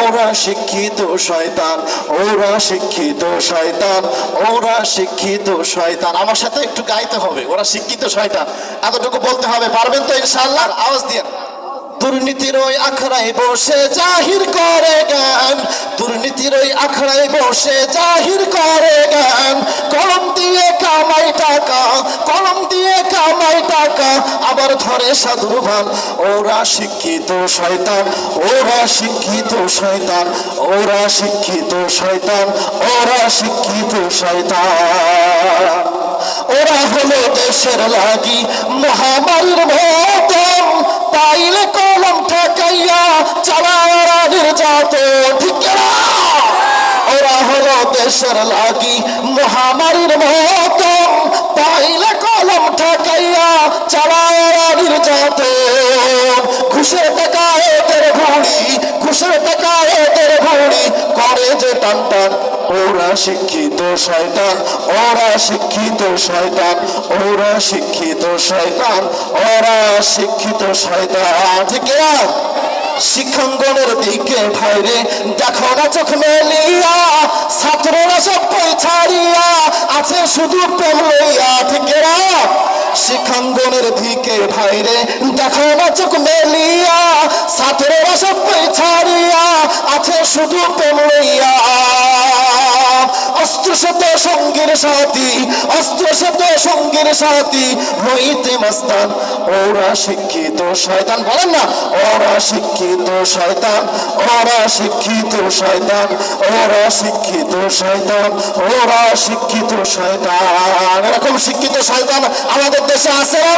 ওরা শিক্ষিত শয়তান, ওরা শিক্ষিত শয়তান, ওরা শিক্ষিত শয়তান। আমার সাথে একটু গাইতে হবে, ওরা শিক্ষিত শয়তান। এতটুকু বলতে হবে, পারবেন তো ইনশাআল্লাহ? আওয়াজ দিয়ে। দুর্নীতির ওই আখড়ায় বসে জাহির করে জ্ঞান, দুর্নীতির ওই আখড়ায় বসে জাহির করে জ্ঞান। কলম দিয়ে কামাই টাকা, কলম দিয়ে কামাই টাকা আবার ধরে সাধুর ভান। ওরা শিক্ষিত শয়তান, ওরা শিক্ষিত শয়তান, ওরা শিক্ষিত শয়তান, ওরা শিক্ষিত শয়তান। ওরা হলো দেশের লাগি মহামারীর মতন পাইলে কলম ঠেকাইয়া চালায় ঠিক ওরা হলো দেশের লাগি মহামারীর মতন পাইলে কলম ঠেকাইয়া শিক্ষিত শিক্ষাঙ্গনের দিকে ভাইরে দেখো না চোখ মেলিয়া, ছাত্ররা সব ছাড়িয়া, আছে শুধু প্রেম লইয়া। শিক্ষাঙ্গনের দিকে ভাইরে। দেখো না চোখ মেলিয়া সাথে ছাড়িয়া আছে শুধু অস্ত্র শত শিক্ষিত শয়তান, বলেন না, ওরা শিক্ষিত শয়তান, ওরা শিক্ষিত শয়তান, ওরা শিক্ষিত শয়তান, ওরা শিক্ষিত শয়তান। এরকম শিক্ষিত শয়তান আমাদের দেশে আছে না